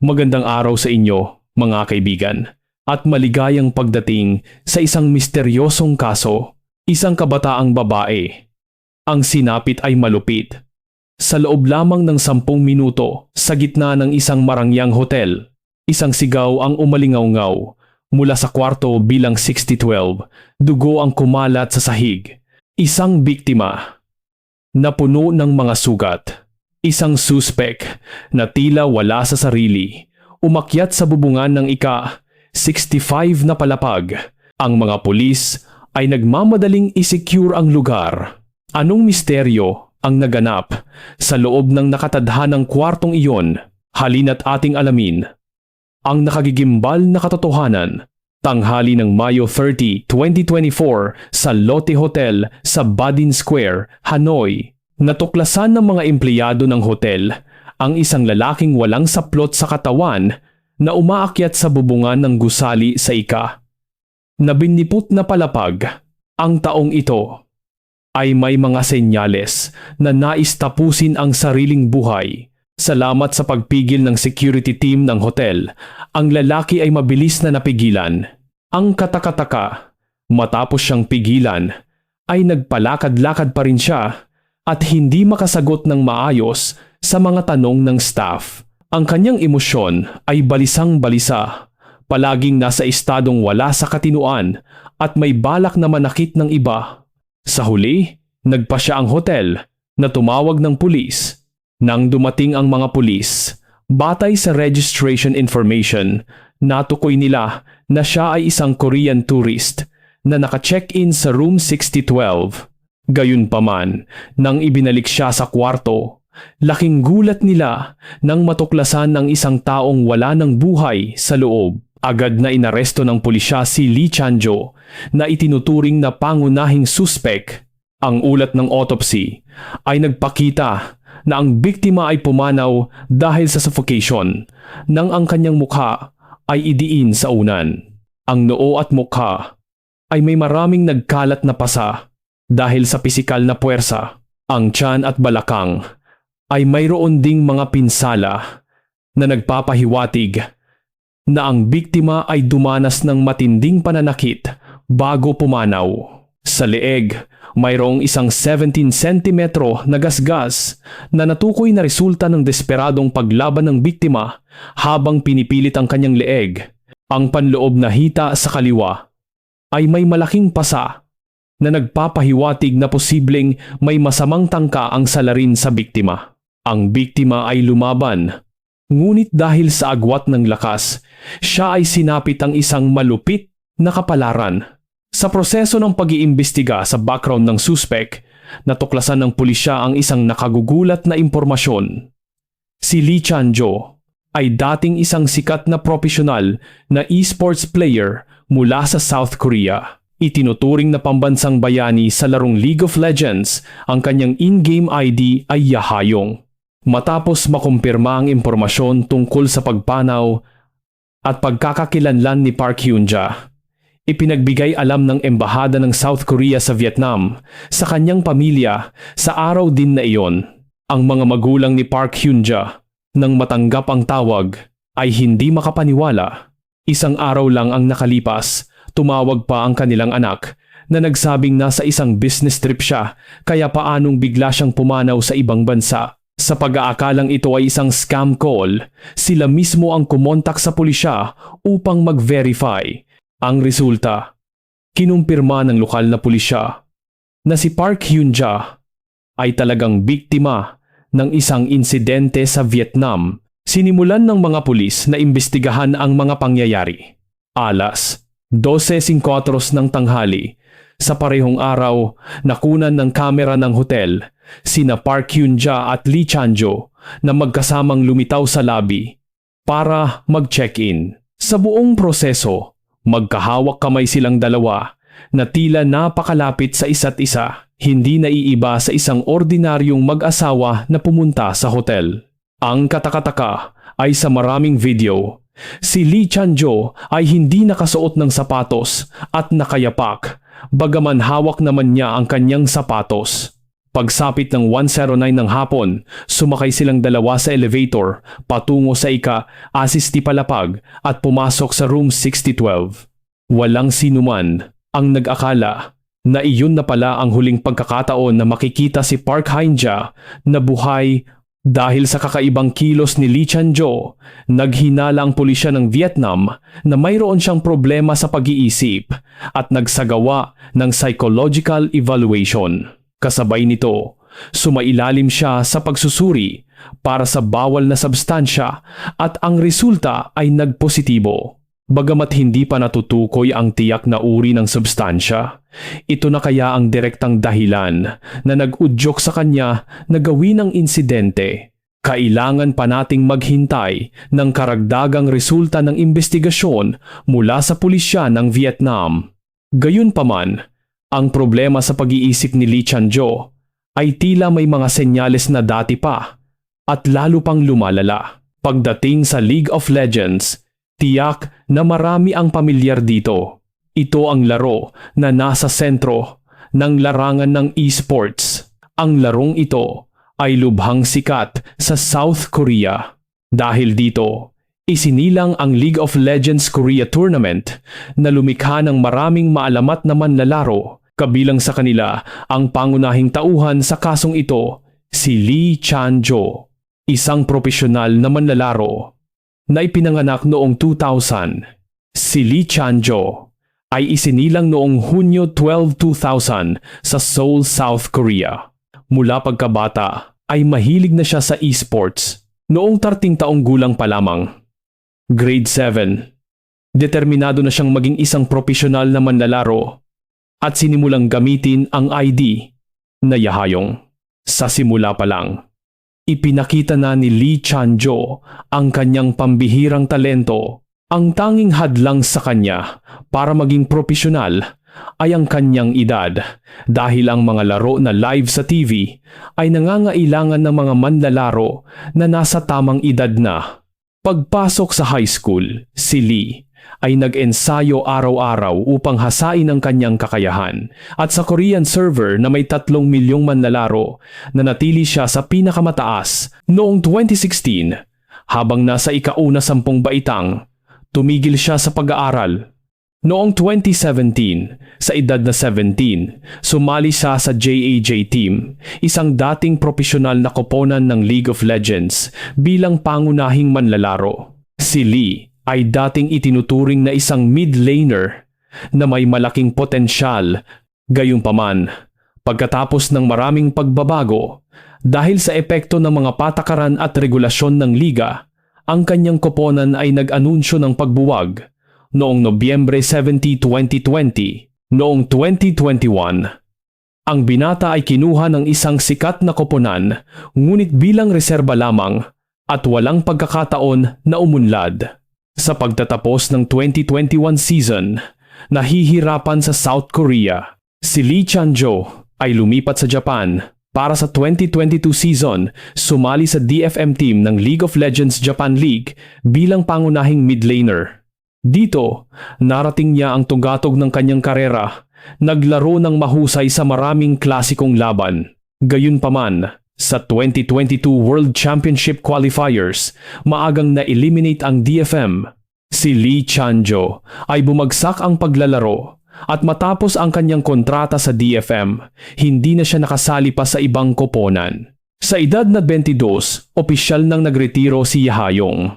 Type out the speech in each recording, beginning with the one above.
Magandang araw sa inyo, mga kaibigan, at maligayang pagdating sa isang misteryosong kaso, isang kabataang babae. Ang sinapit ay malupit. Sa loob lamang ng sampung minuto, sa gitna ng isang marangyang hotel, isang sigaw ang umalingaw-ngaw mula sa kwarto bilang 6012, dugo ang kumalat sa sahig. Isang biktima na puno ng mga sugat. Isang suspect na tila wala sa sarili. Umakyat sa bubungan ng ika 65 na palapag. Ang mga pulis ay nagmamadaling isecure ang lugar. Anong misteryo ang naganap sa loob ng nakatadhanang kwartong iyon? Halina't ating alamin ang nakagigimbal na katotohanan. Tanghali ng Mayo 30, 2024 sa Lotte Hotel sa Badin Square, Hanoi. Natuklasan ng mga empleyado ng hotel ang isang lalaking walang saplot sa katawan na umaakyat sa bubungan ng gusali sa ika. Nabinipot na palapag ang taong ito ay may mga senyales na nais tapusin ang sariling buhay. Salamat sa pagpigil ng security team ng hotel, ang lalaki ay mabilis na napigilan. Ang katakataka, matapos siyang pigilan, ay nagpalakad-lakad pa rin siya at hindi makasagot ng maayos sa mga tanong ng staff. Ang kanyang emosyon ay balisang-balisa, palaging nasa estadong wala sa katinuan at may balak na manakit ng iba. Sa huli, nagpa siya ang hotel na tumawag ng pulis. Nang dumating ang mga pulis, batay sa registration information, natukoy nila na siya ay isang Korean tourist na naka-check-in sa room 6012. Gayunpaman, nang ibinalik siya sa kwarto, laking gulat nila nang matuklasan ng isang taong wala ng buhay sa loob. Agad na inaresto ng pulisya si Lee Chanjo na itinuturing na pangunahing suspek. Ang ulat ng autopsy ay nagpakita na ang biktima ay pumanaw dahil sa suffocation nang ang kanyang mukha ay idiin sa unan. Ang noo at mukha ay may maraming nagkalat na pasa dahil sa pisikal na puwersa, ang tiyan at balakang ay mayroon ding mga pinsala na nagpapahiwatig na ang biktima ay dumanas ng matinding pananakit bago pumanaw. Sa leeg, mayroong isang 17 cm na gasgas na natukoy na resulta ng desperadong paglaban ng biktima habang pinipilit ang kanyang leeg. Ang panloob na hita sa kaliwa ay may malaking pasa na nagpapahiwatig na posibleng may masamang tangka ang salarin sa biktima. Ang biktima ay lumaban, ngunit dahil sa agwat ng lakas, siya ay sinapit ang isang malupit na kapalaran. Sa proseso ng pag-iimbestiga sa background ng suspect, natuklasan ng pulisya ang isang nakagugulat na impormasyon. Si Lee Chanjo ay dating isang sikat na profesional na esports player mula sa South Korea. Itinuturing na pambansang bayani sa larong League of Legends, ang kanyang in-game ID ay Yahayong. Matapos makumpirma ang impormasyon tungkol sa pagpanaw at pagkakakilanlan ni Park Hyun-ja, ipinagbigay alam ng Embahada ng South Korea sa Vietnam sa kanyang pamilya sa araw din na iyon. Ang mga magulang ni Park Hyun-ja nang matanggap ang tawag ay hindi makapaniwala. Isang araw lang ang nakalipas Tumawag pa ang kanilang anak na nagsabing nasa isang business trip siya kaya paanong bigla siyang pumanaw sa ibang bansa. Sa pag-aakalang ito ay isang scam call, sila mismo ang kumontak sa pulisya upang mag-verify. Ang resulta, kinumpirma ng lokal na pulisya na si Park Hyun-ja ay talagang biktima ng isang insidente sa Vietnam. Sinimulan ng mga pulis na imbestigahan ang mga pangyayari. Alas, 12.04 ng tanghali, sa parehong araw, nakunan ng kamera ng hotel sina Park Hyun-ja at Lee Chanjo na magkasamang lumitaw sa lobby para mag-check-in. Sa buong proseso, magkahawak kamay silang dalawa na tila napakalapit sa isa't isa, hindi naiiba sa isang ordinaryong mag-asawa na pumunta sa hotel. Ang katakataka ay sa maraming video Si Lee Chanjo ay hindi nakasuot ng sapatos at nakayapak, bagaman hawak naman niya ang kanyang sapatos. Pagsapit ng 109 ng hapon, sumakay silang dalawa sa elevator patungo sa ika Asisti Palapag at pumasok sa room 6012. Walang sinuman ang nag-akala na iyon na pala ang huling pagkakataon na makikita si Park Hainja na buhay dahil sa kakaibang kilos ni Lee Chan-jo, naghinala ang pulisya ng Vietnam na mayroon siyang problema sa pag-iisip at nagsagawa ng psychological evaluation. Kasabay nito, sumailalim siya sa pagsusuri para sa bawal na substansya at ang resulta ay nagpositibo. Bagamat hindi pa natutukoy ang tiyak na uri ng substansya, ito na kaya ang direktang dahilan na nag-udyok sa kanya na gawin ang insidente. Kailangan pa nating maghintay ng karagdagang resulta ng investigasyon mula sa pulisya ng Vietnam. Gayunpaman, ang problema sa pag-iisip ni Lee Chan-jo ay tila may mga senyales na dati pa at lalo pang lumalala. Pagdating sa League of Legends, tiyak na marami ang pamilyar dito. Ito ang laro na nasa sentro ng larangan ng esports. Ang larong ito ay lubhang sikat sa South Korea. Dahil dito, isinilang ang League of Legends Korea Tournament na lumikha ng maraming maalamat na manlalaro Kabilang sa kanila ang pangunahing tauhan sa kasong ito, si Lee Chan-jo, isang profesional na manlalaro na ipinanganak noong 2000. Si Lee Chan-jo ay isinilang noong Hunyo 12, 2000 sa Seoul, South Korea. Mula pagkabata ay mahilig na siya sa esports noong 13 taong gulang pa lamang. Grade 7. Determinado na siyang maging isang profesional na manlalaro at sinimulang gamitin ang ID na Yahayong. Sa simula pa lang, ipinakita na ni Lee Chan-jo ang kanyang pambihirang talento. Ang tanging hadlang sa kanya para maging profesional ay ang kanyang edad dahil ang mga laro na live sa TV ay nangangailangan ng mga manlalaro na nasa tamang edad na. Pagpasok sa high school, si Lee ay nag-ensayo araw-araw upang hasain ang kanyang kakayahan. At sa Korean server na may tatlong milyong manlalaro, nanatili siya sa pinakamataas noong 2016. Habang nasa ikauna sampung baitang, tumigil siya sa pag-aaral. Noong 2017, sa edad na 17, sumali siya sa JAJ team, isang dating profesional na koponan ng League of Legends bilang pangunahing manlalaro. Si Lee ay dating itinuturing na isang mid laner na may malaking potensyal. Gayunpaman, pagkatapos ng maraming pagbabago, dahil sa epekto ng mga patakaran at regulasyon ng liga, ang kanyang koponan ay nag-anunsyo ng pagbuwag noong Nobyembre 17, 2020. Noong 2021, ang binata ay kinuha ng isang sikat na koponan ngunit bilang reserba lamang at walang pagkakataon na umunlad. Sa pagtatapos ng 2021 season, nahihirapan sa South Korea. Si Lee Chan-jo ay lumipat sa Japan para sa 2022 season sumali sa DFM team ng League of Legends Japan League bilang pangunahing mid laner. Dito, narating niya ang tugatog ng kanyang karera, naglaro ng mahusay sa maraming klasikong laban. Gayunpaman, sa 2022 World Championship Qualifiers, maagang na-eliminate ang DFM. Si Lee Chanjo ay bumagsak ang paglalaro at matapos ang kanyang kontrata sa DFM, hindi na siya nakasali pa sa ibang koponan. Sa edad na 22, opisyal nang nagretiro si Yahayong.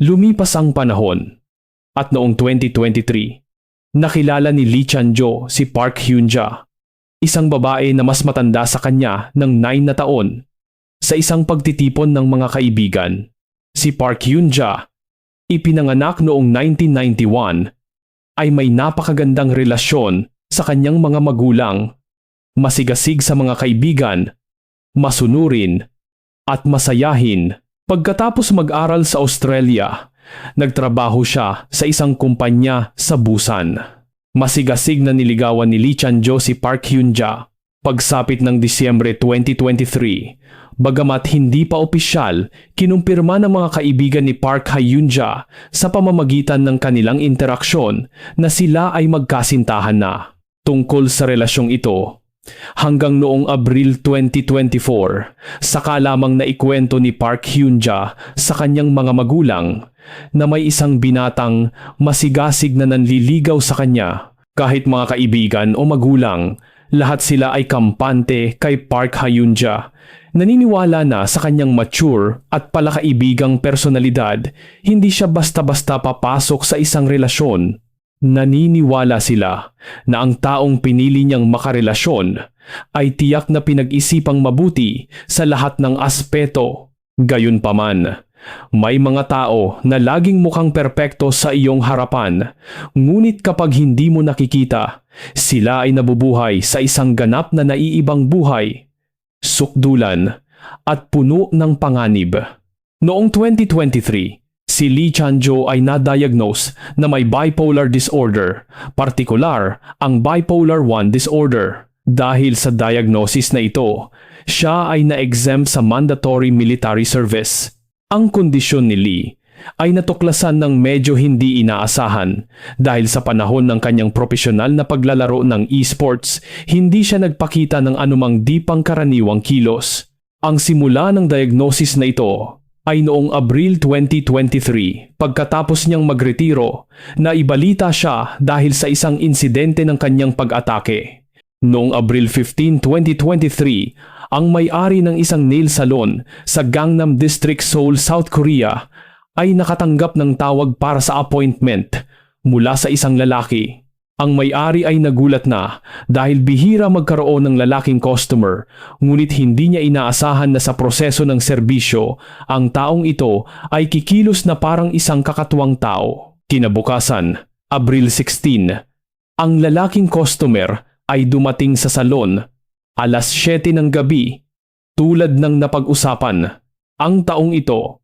Lumipas ang panahon at noong 2023, nakilala ni Lee Chanjo si Park Hyunja isang babae na mas matanda sa kanya ng 9 na taon. Sa isang pagtitipon ng mga kaibigan, si Park Hyun-ja, ipinanganak noong 1991, ay may napakagandang relasyon sa kanyang mga magulang, masigasig sa mga kaibigan, masunurin, at masayahin. Pagkatapos mag-aral sa Australia, nagtrabaho siya sa isang kumpanya sa Busan. Masigasig na niligawan ni Lee Chan-jo si Park Hyun-ja pagsapit ng Disyembre 2023. Bagamat hindi pa opisyal, kinumpirma ng mga kaibigan ni Park Hyun-ja sa pamamagitan ng kanilang interaksyon na sila ay magkasintahan na. Tungkol sa relasyong ito, Hanggang noong Abril 2024, saka lamang naikwento ni Park Hyun-ja sa kanyang mga magulang na may isang binatang masigasig na nanliligaw sa kanya. Kahit mga kaibigan o magulang, lahat sila ay kampante kay Park Hyun-ja. Naniniwala na sa kanyang mature at palakaibigang personalidad, hindi siya basta-basta papasok sa isang relasyon Naniniwala sila na ang taong pinili niyang makarelasyon ay tiyak na pinag-isipang mabuti sa lahat ng aspeto. Gayunpaman, may mga tao na laging mukhang perpekto sa iyong harapan, ngunit kapag hindi mo nakikita, sila ay nabubuhay sa isang ganap na naiibang buhay, sukdulan, at puno ng panganib. Noong 2023, si Lee Chanjo ay na-diagnose na may bipolar disorder, partikular ang bipolar 1 disorder. Dahil sa diagnosis na ito, siya ay na-exempt sa mandatory military service. Ang kondisyon ni Lee ay natuklasan ng medyo hindi inaasahan dahil sa panahon ng kanyang profesional na paglalaro ng esports, hindi siya nagpakita ng anumang di pangkaraniwang kilos. Ang simula ng diagnosis na ito ay noong Abril 2023 pagkatapos niyang magretiro na ibalita siya dahil sa isang insidente ng kanyang pag-atake. Noong Abril 15, 2023, ang may-ari ng isang nail salon sa Gangnam District, Seoul, South Korea ay nakatanggap ng tawag para sa appointment mula sa isang lalaki. Ang may-ari ay nagulat na dahil bihira magkaroon ng lalaking customer ngunit hindi niya inaasahan na sa proseso ng serbisyo ang taong ito ay kikilos na parang isang kakatuwang tao. Kinabukasan, Abril 16, ang lalaking customer ay dumating sa salon alas 7 ng gabi tulad ng napag-usapan. Ang taong ito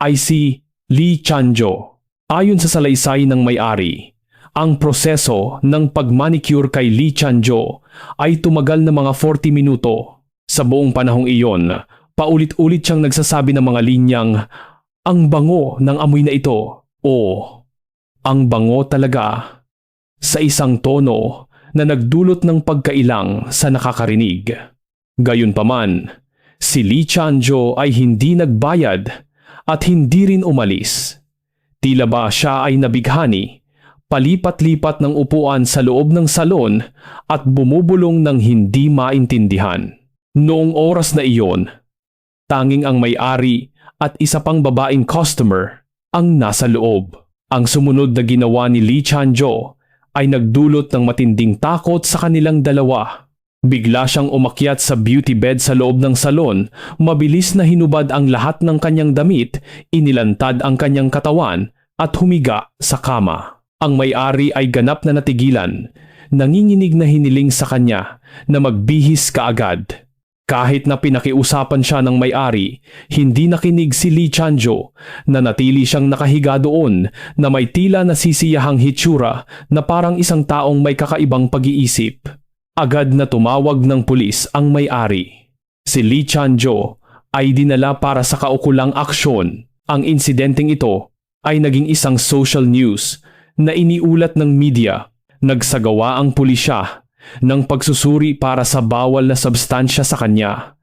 ay si Lee Chanjo. Ayon sa salaysay ng may-ari, ang proseso ng pagmanicure kay Lee Chanjo ay tumagal na mga 40 minuto. Sa buong panahong iyon, paulit-ulit siyang nagsasabi ng mga linyang, ang bango ng amoy na ito. O, ang bango talaga. Sa isang tono na nagdulot ng pagkailang sa nakakarinig. Gayunpaman, si Lee Chanjo ay hindi nagbayad at hindi rin umalis. Tila ba siya ay nabighani palipat-lipat ng upuan sa loob ng salon at bumubulong ng hindi maintindihan. Noong oras na iyon, tanging ang may-ari at isa pang babaeng customer ang nasa loob. Ang sumunod na ginawa ni Lee Chanjo ay nagdulot ng matinding takot sa kanilang dalawa. Bigla siyang umakyat sa beauty bed sa loob ng salon, mabilis na hinubad ang lahat ng kanyang damit, inilantad ang kanyang katawan at humiga sa kama. Ang may-ari ay ganap na natigilan, nanginginig na hiniling sa kanya na magbihis kaagad. Kahit na pinakiusapan siya ng may-ari, hindi nakinig si Lee Chanjo na natili siyang nakahiga doon na may tila nasisiyahang hitsura na parang isang taong may kakaibang pag-iisip. Agad na tumawag ng pulis ang may-ari. Si Lee Chanjo ay dinala para sa kaukulang aksyon. Ang insidenteng ito ay naging isang social news na iniulat ng media, nagsagawa ang pulisya ng pagsusuri para sa bawal na substansya sa kanya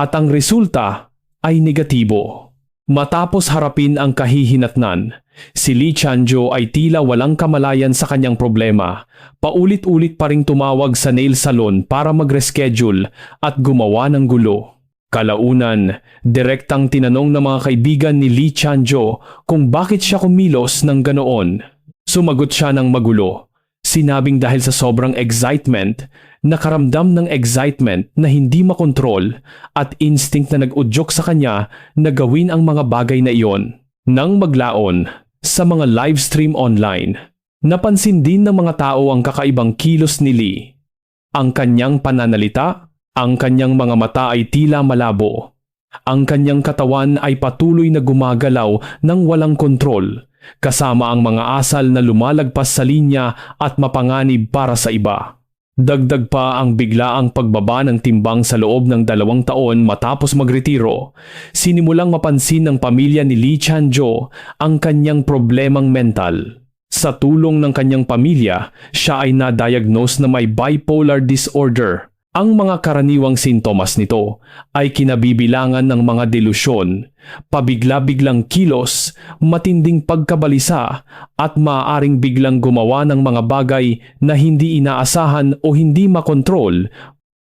at ang resulta ay negatibo. Matapos harapin ang kahihinatnan, si Lee Chanjo ay tila walang kamalayan sa kanyang problema. Paulit-ulit pa ring tumawag sa nail salon para mag-reschedule at gumawa ng gulo. Kalaunan, direktang tinanong ng mga kaibigan ni Lee Chanjo kung bakit siya kumilos ng ganoon. Sumagot siya ng magulo. Sinabing dahil sa sobrang excitement, nakaramdam ng excitement na hindi makontrol at instinct na nag-udyok sa kanya na gawin ang mga bagay na iyon. Nang maglaon sa mga live stream online, napansin din ng mga tao ang kakaibang kilos ni Lee. Ang kanyang pananalita, ang kanyang mga mata ay tila malabo. Ang kanyang katawan ay patuloy na gumagalaw ng walang kontrol kasama ang mga asal na lumalagpas sa linya at mapanganib para sa iba. Dagdag pa ang biglaang pagbaba ng timbang sa loob ng dalawang taon matapos magretiro, sinimulang mapansin ng pamilya ni Lee Chanjo ang kanyang problemang mental. Sa tulong ng kanyang pamilya, siya ay na-diagnose na may bipolar disorder, Ang mga karaniwang sintomas nito ay kinabibilangan ng mga delusyon, pabigla-biglang kilos, matinding pagkabalisa at maaaring biglang gumawa ng mga bagay na hindi inaasahan o hindi makontrol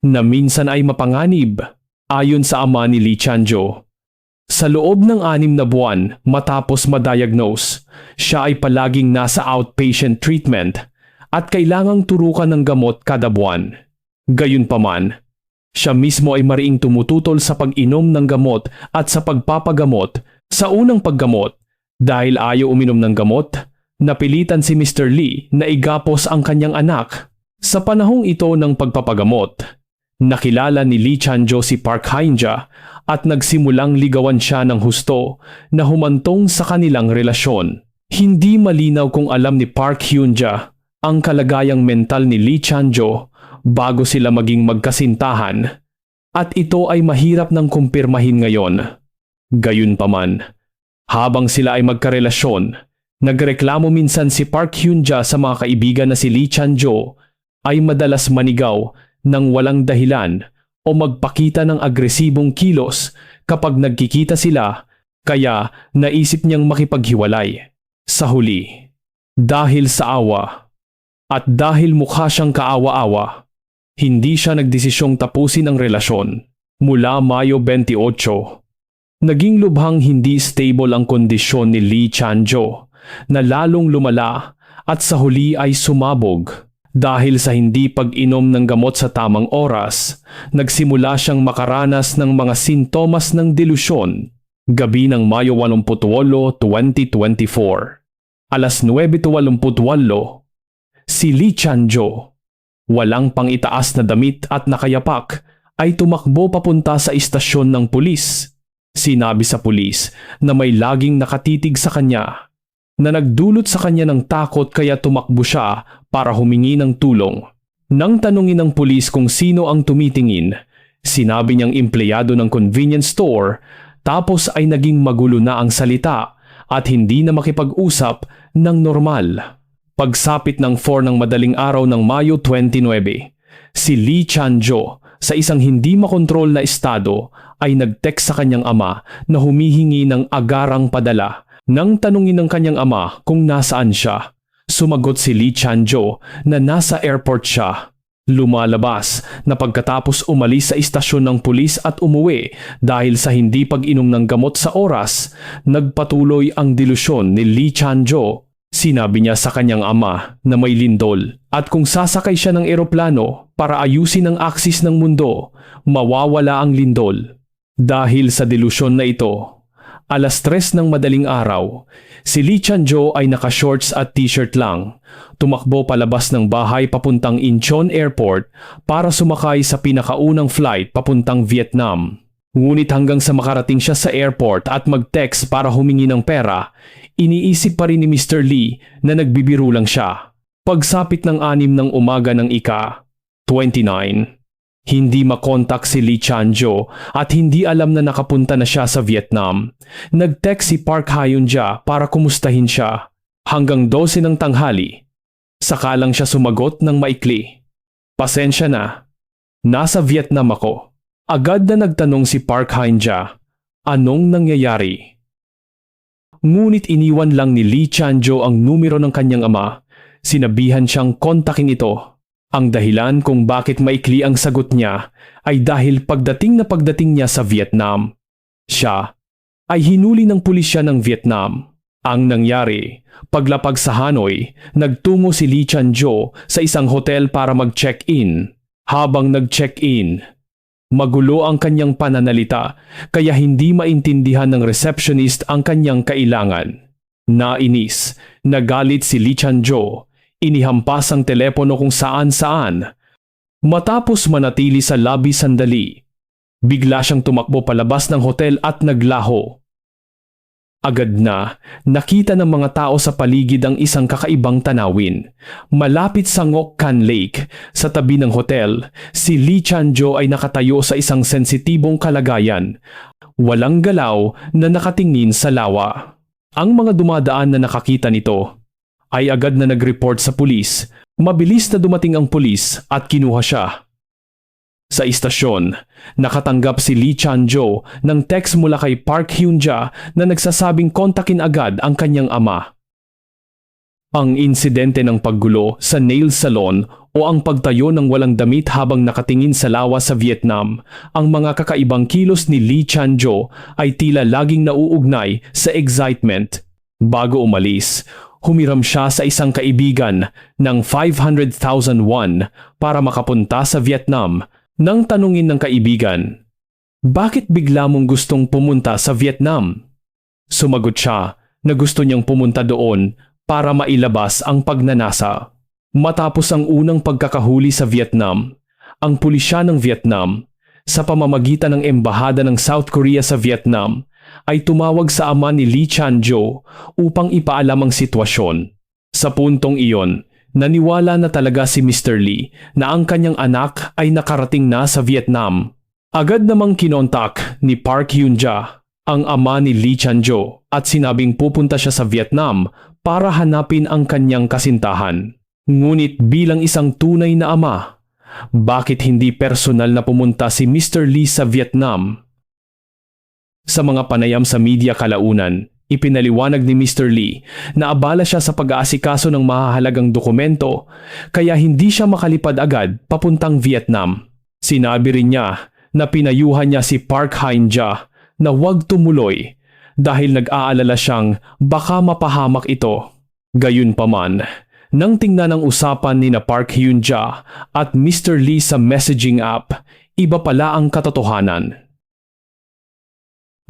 na minsan ay mapanganib ayon sa ama ni Lee Chanjo. Sa loob ng anim na buwan matapos ma-diagnose, siya ay palaging nasa outpatient treatment at kailangang turukan ng gamot kada buwan. Gayunpaman, siya mismo ay mariing tumututol sa pag-inom ng gamot at sa pagpapagamot sa unang paggamot dahil ayaw uminom ng gamot, napilitan si Mr. Lee na igapos ang kanyang anak. Sa panahong ito ng pagpapagamot, nakilala ni Lee Chanjo si Park Hainja at nagsimulang ligawan siya ng husto na humantong sa kanilang relasyon. Hindi malinaw kung alam ni Park Hyunja ang kalagayang mental ni Lee Chanjo bago sila maging magkasintahan at ito ay mahirap ng kumpirmahin ngayon. Gayunpaman, habang sila ay magkarelasyon, nagreklamo minsan si Park Hyunja sa mga kaibigan na si Lee Chanjo ay madalas manigaw ng walang dahilan o magpakita ng agresibong kilos kapag nagkikita sila kaya naisip niyang makipaghiwalay. Sa huli, dahil sa awa at dahil mukha siyang kaawa-awa, hindi siya nagdesisyong tapusin ang relasyon. Mula Mayo 28, naging lubhang hindi stable ang kondisyon ni Lee Chanjo na lalong lumala at sa huli ay sumabog. Dahil sa hindi pag-inom ng gamot sa tamang oras, nagsimula siyang makaranas ng mga sintomas ng delusyon. Gabi ng Mayo 88, 2024. Alas 9.28, si Lee Chanjo, walang pangitaas na damit at nakayapak, ay tumakbo papunta sa istasyon ng pulis. Sinabi sa pulis na may laging nakatitig sa kanya na nagdulot sa kanya ng takot kaya tumakbo siya para humingi ng tulong. Nang tanungin ng pulis kung sino ang tumitingin, sinabi niyang empleyado ng convenience store tapos ay naging magulo na ang salita at hindi na makipag-usap ng normal. Pagsapit ng 4 ng madaling araw ng Mayo 29, si Lee Chanjo sa isang hindi makontrol na estado ay nag-text sa kanyang ama na humihingi ng agarang padala nang tanungin ng kanyang ama kung nasaan siya. Sumagot si Lee Chanjo na nasa airport siya. Lumalabas na pagkatapos umalis sa istasyon ng pulis at umuwi dahil sa hindi pag-inom ng gamot sa oras, nagpatuloy ang delusyon ni Lee Chanjo. Sinabi niya sa kanyang ama na may lindol at kung sasakay siya ng eroplano para ayusin ang aksis ng mundo, mawawala ang lindol. Dahil sa delusyon na ito, alas tres ng madaling araw, si Lee Chanjo ay naka-shorts at t-shirt lang. Tumakbo palabas ng bahay papuntang Incheon Airport para sumakay sa pinakaunang flight papuntang Vietnam. Ngunit hanggang sa makarating siya sa airport at mag-text para humingi ng pera, iniisip pa rin ni Mr. Lee na nagbibiro lang siya. Pagsapit ng anim ng umaga ng ika, 29, hindi makontak si Lee Chanjo at hindi alam na nakapunta na siya sa Vietnam. Nag-text si Park Hyun-ja para kumustahin siya. Hanggang 12 ng tanghali, saka lang siya sumagot ng maikli. Pasensya na, nasa Vietnam ako. Agad na nagtanong si Park Hyun-ja, anong nangyayari? Ngunit iniwan lang ni Lee Chanjo ang numero ng kanyang ama. Sinabihan siyang kontakin ito. Ang dahilan kung bakit maikli ang sagot niya ay dahil pagdating na pagdating niya sa Vietnam. Siya ay hinuli ng pulisya ng Vietnam. Ang nangyari, paglapag sa Hanoi, nagtungo si Lee Chanjo sa isang hotel para mag-check-in. Habang nag-check-in, Magulo ang kanyang pananalita kaya hindi maintindihan ng receptionist ang kanyang kailangan. Nainis, nagalit si Lee Chanjo, inihampas ang telepono kung saan-saan. Matapos manatili sa lobby sandali, bigla siyang tumakbo palabas ng hotel at naglaho. Agad na, nakita ng mga tao sa paligid ang isang kakaibang tanawin. Malapit sa Ngok Can Lake, sa tabi ng hotel, si Lee Chanjo ay nakatayo sa isang sensitibong kalagayan. Walang galaw na nakatingin sa lawa. Ang mga dumadaan na nakakita nito ay agad na nag-report sa pulis. Mabilis na dumating ang pulis at kinuha siya. Sa istasyon, nakatanggap si Lee Chan-jo ng text mula kay Park Hyun-ja na nagsasabing kontakin agad ang kanyang ama. Ang insidente ng paggulo sa nail salon o ang pagtayo ng walang damit habang nakatingin sa lawa sa Vietnam, ang mga kakaibang kilos ni Lee Chan-jo ay tila laging nauugnay sa excitement. Bago umalis, humiram siya sa isang kaibigan ng 500,000 won para makapunta sa Vietnam nang tanungin ng kaibigan, Bakit bigla mong gustong pumunta sa Vietnam? Sumagot siya na gusto niyang pumunta doon para mailabas ang pagnanasa. Matapos ang unang pagkakahuli sa Vietnam, ang pulisya ng Vietnam sa pamamagitan ng embahada ng South Korea sa Vietnam ay tumawag sa ama ni Lee Chan-jo upang ipaalam ang sitwasyon. Sa puntong iyon, naniwala na talaga si Mr. Lee na ang kanyang anak ay nakarating na sa Vietnam. Agad namang kinontak ni Park Hyun-ja, ang ama ni Lee Chan-jo at sinabing pupunta siya sa Vietnam para hanapin ang kanyang kasintahan. Ngunit bilang isang tunay na ama, bakit hindi personal na pumunta si Mr. Lee sa Vietnam? Sa mga panayam sa media kalaunan, ipinaliwanag ni Mr. Lee na abala siya sa pag-aasikaso ng mahahalagang dokumento kaya hindi siya makalipad agad papuntang Vietnam. Sinabi rin niya na pinayuhan niya si Park Hain-ja na huwag tumuloy dahil nag-aalala siyang baka mapahamak ito. Gayunpaman, nang tingnan ang usapan ni na Park Hyun-ja at Mr. Lee sa messaging app, iba pala ang katotohanan.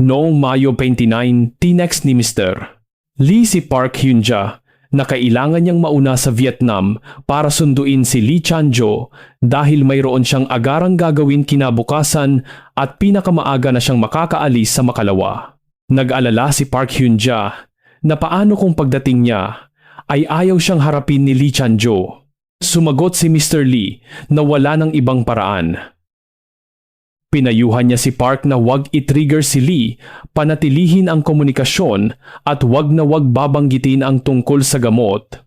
Noong Mayo 29, tinext ni Mr. Lee si Park Hyun-ja na kailangan niyang mauna sa Vietnam para sunduin si Lee Chan-jo dahil mayroon siyang agarang gagawin kinabukasan at pinakamaaga na siyang makakaalis sa Makalawa. Nag-alala si Park Hyun-ja na paano kung pagdating niya ay ayaw siyang harapin ni Lee Chan-jo. Sumagot si Mr. Lee na wala ng ibang paraan. Pinayuhan niya si Park na wag i-trigger si Lee, panatilihin ang komunikasyon at wag na wag babanggitin ang tungkol sa gamot.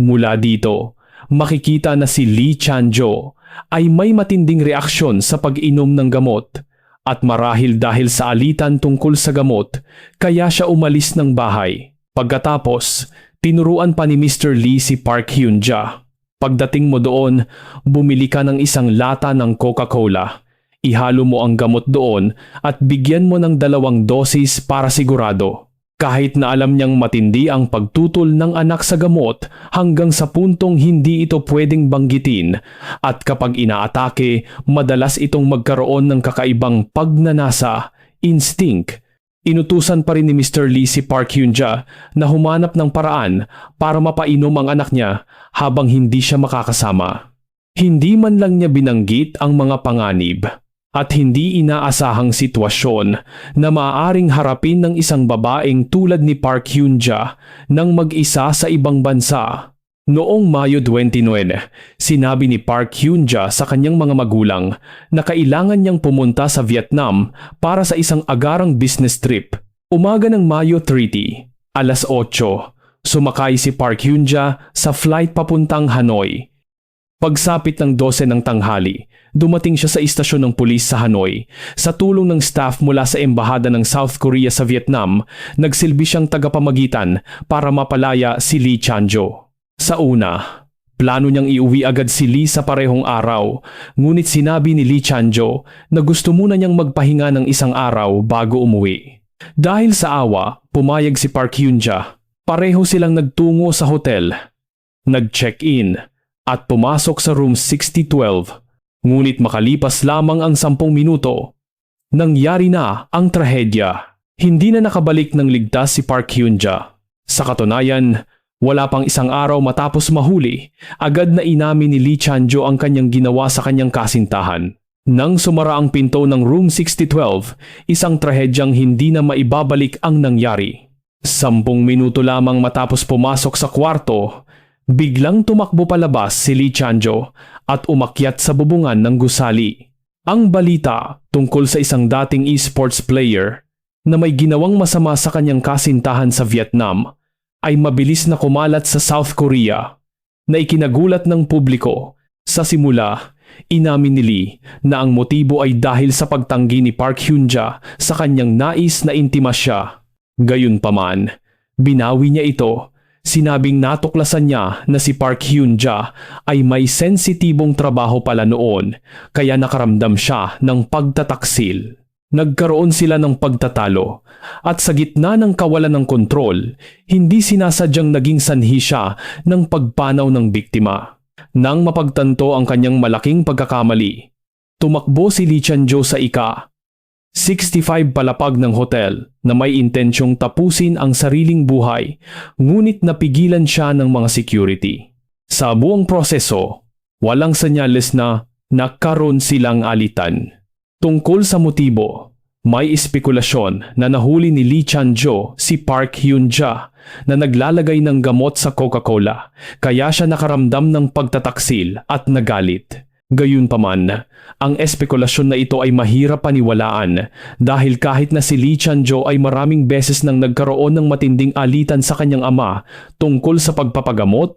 Mula dito, makikita na si Lee Chan-jo ay may matinding reaksyon sa pag-inom ng gamot at marahil dahil sa alitan tungkol sa gamot, kaya siya umalis ng bahay. Pagkatapos, tinuruan pa ni Mr. Lee si Park Hyun-ja. Pagdating mo doon, bumili ka ng isang lata ng Coca-Cola. Ihalo mo ang gamot doon at bigyan mo ng dalawang dosis para sigurado. Kahit na alam niyang matindi ang pagtutol ng anak sa gamot hanggang sa puntong hindi ito pwedeng banggitin at kapag inaatake, madalas itong magkaroon ng kakaibang pagnanasa, instinct, Inutusan pa rin ni Mr. Lee si Park Hyun-ja na humanap ng paraan para mapainom ang anak niya habang hindi siya makakasama. Hindi man lang niya binanggit ang mga panganib at hindi inaasahang sitwasyon na maaaring harapin ng isang babaeng tulad ni Park Hyun-ja nang mag-isa sa ibang bansa Noong Mayo 29, sinabi ni Park Hyun-ja sa kanyang mga magulang na kailangan niyang pumunta sa Vietnam para sa isang agarang business trip. Umaga ng Mayo 30, alas 8, sumakay si Park Hyun-ja sa flight papuntang Hanoi. Pagsapit ng 12 ng tanghali, dumating siya sa istasyon ng pulis sa Hanoi. Sa tulong ng staff mula sa embahada ng South Korea sa Vietnam, nagsilbi siyang tagapamagitan para mapalaya si Lee Chanjo. Sa una, plano niyang iuwi agad si Lee sa parehong araw, ngunit sinabi ni Lee Chanjo na gusto muna niyang magpahinga ng isang araw bago umuwi. Dahil sa awa, pumayag si Park Hyun-ja. Pareho silang nagtungo sa hotel. Nag-check-in at pumasok sa room 6012. Ngunit makalipas lamang ang sampung minuto, nangyari na ang trahedya. Hindi na nakabalik ng ligtas si Park Hyun-ja. Sa katunayan, wala pang isang araw matapos mahuli, agad na inamin ni Lee Chanjo ang kanyang ginawa sa kanyang kasintahan. Nang sumara ang pinto ng room 6012, isang trahedyang hindi na maibabalik ang nangyari. Sampung minuto lamang matapos pumasok sa kwarto, biglang tumakbo palabas si Lee Chanjo at umakyat sa bubungan ng gusali. Ang balita tungkol sa isang dating esports player na may ginawang masama sa kanyang kasintahan sa Vietnam ay mabilis na kumalat sa South Korea na ikinagulat ng publiko. Sa simula, Inamin ni Lee na ang motibo ay dahil sa pagtanggi ni Park Hyun-ja sa kanyang nais na intima siya. Gayunpaman, binawi niya ito. Sinabing natuklasan niya na si Park Hyun-ja ay may sensitibong trabaho pala noon kaya nakaramdam siya ng pagtataksil. Nagkaroon sila ng pagtatalo at sa gitna ng kawalan ng kontrol, hindi sinasadyang naging sanhi siya ng pagpanaw ng biktima. Nang mapagtanto ang kanyang malaking pagkakamali, tumakbo si Lee Chan-jo sa ika. 65 palapag ng hotel na may intensyong tapusin ang sariling buhay ngunit napigilan siya ng mga security. Sa buong proseso, walang senyales na nagkaroon silang alitan. Tungkol sa motibo, may espekulasyon na nahuli ni Lee Chan-jo si Park Hyun-ja na naglalagay ng gamot sa Coca-Cola kaya siya nakaramdam ng pagtataksil at nagalit. Gayunpaman, ang espekulasyon na ito ay mahirap paniwalaan dahil kahit na si Lee Chan-jo ay maraming beses nang nagkaroon ng matinding alitan sa kanyang ama tungkol sa pagpapagamot,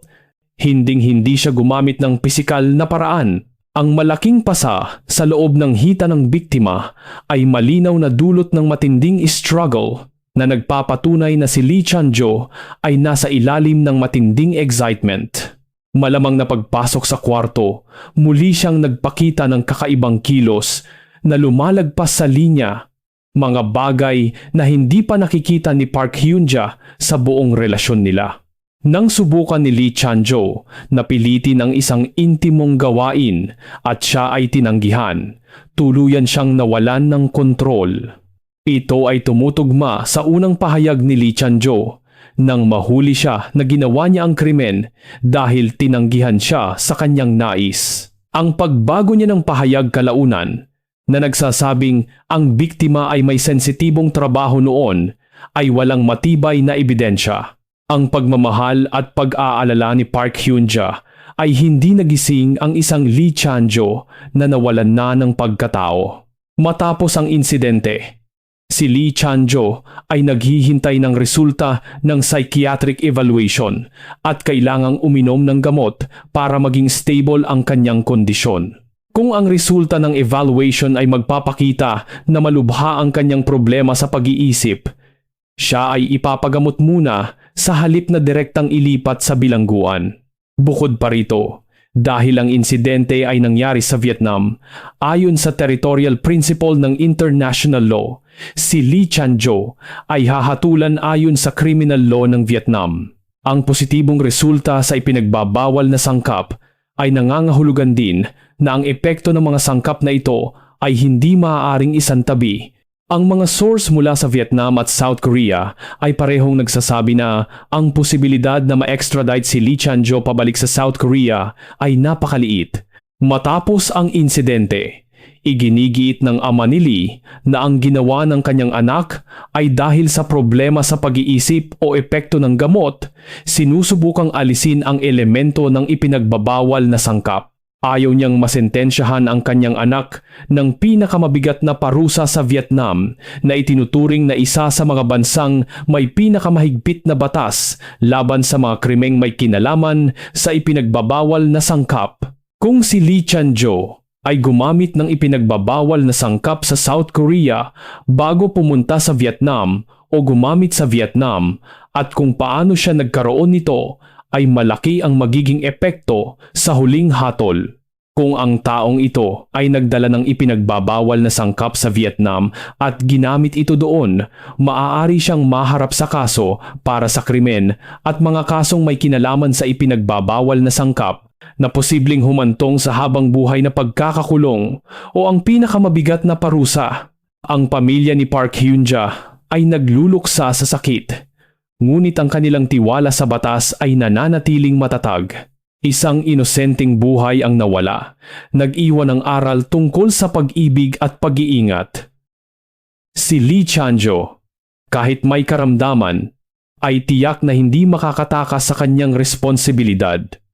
hinding-hindi siya gumamit ng pisikal na paraan ang malaking pasa sa loob ng hita ng biktima ay malinaw na dulot ng matinding struggle na nagpapatunay na si Lee Chan-jo ay nasa ilalim ng matinding excitement. Malamang na pagpasok sa kwarto, muli siyang nagpakita ng kakaibang kilos na lumalagpas sa linya, mga bagay na hindi pa nakikita ni Park Hyun-ja sa buong relasyon nila. Nang subukan ni Lee Chan-jo na pilitin ang isang intimong gawain at siya ay tinanggihan, tuluyan siyang nawalan ng kontrol. Ito ay tumutugma sa unang pahayag ni Lee Chan-jo nang mahuli siya na ginawa niya ang krimen dahil tinanggihan siya sa kanyang nais. Ang pagbago niya ng pahayag kalaunan na nagsasabing ang biktima ay may sensitibong trabaho noon ay walang matibay na ebidensya. Ang pagmamahal at pag-aalala ni Park Hyun-ja ay hindi nagising ang isang Lee Chan-jo na nawalan na ng pagkatao. Matapos ang insidente, si Lee Chan-jo ay naghihintay ng resulta ng psychiatric evaluation at kailangang uminom ng gamot para maging stable ang kanyang kondisyon. Kung ang resulta ng evaluation ay magpapakita na malubha ang kanyang problema sa pag-iisip, siya ay ipapagamot muna sa halip na direktang ilipat sa bilangguan. Bukod pa rito, dahil ang insidente ay nangyari sa Vietnam, ayon sa territorial principle ng international law, si Lee Chan-jo ay hahatulan ayon sa criminal law ng Vietnam. Ang positibong resulta sa ipinagbabawal na sangkap ay nangangahulugan din na ang epekto ng mga sangkap na ito ay hindi maaaring isantabi ang mga source mula sa Vietnam at South Korea ay parehong nagsasabi na ang posibilidad na ma-extradite si Lee Chan-jo pabalik sa South Korea ay napakaliit. Matapos ang insidente, iginigiit ng ama ni Lee na ang ginawa ng kanyang anak ay dahil sa problema sa pag-iisip o epekto ng gamot, sinusubukang alisin ang elemento ng ipinagbabawal na sangkap. Ayaw niyang masentensyahan ang kanyang anak ng pinakamabigat na parusa sa Vietnam na itinuturing na isa sa mga bansang may pinakamahigpit na batas laban sa mga krimeng may kinalaman sa ipinagbabawal na sangkap. Kung si Lee Chan-jo ay gumamit ng ipinagbabawal na sangkap sa South Korea bago pumunta sa Vietnam o gumamit sa Vietnam at kung paano siya nagkaroon nito ay malaki ang magiging epekto sa huling hatol. Kung ang taong ito ay nagdala ng ipinagbabawal na sangkap sa Vietnam at ginamit ito doon, maaari siyang maharap sa kaso para sa krimen at mga kasong may kinalaman sa ipinagbabawal na sangkap na posibleng humantong sa habang buhay na pagkakakulong o ang pinakamabigat na parusa. Ang pamilya ni Park Hyun-ja ay nagluluksa sa sakit ngunit ang kanilang tiwala sa batas ay nananatiling matatag. Isang inosenteng buhay ang nawala, nag-iwan ng aral tungkol sa pag-ibig at pag-iingat. Si Lee Chanjo, kahit may karamdaman, ay tiyak na hindi makakatakas sa kanyang responsibilidad.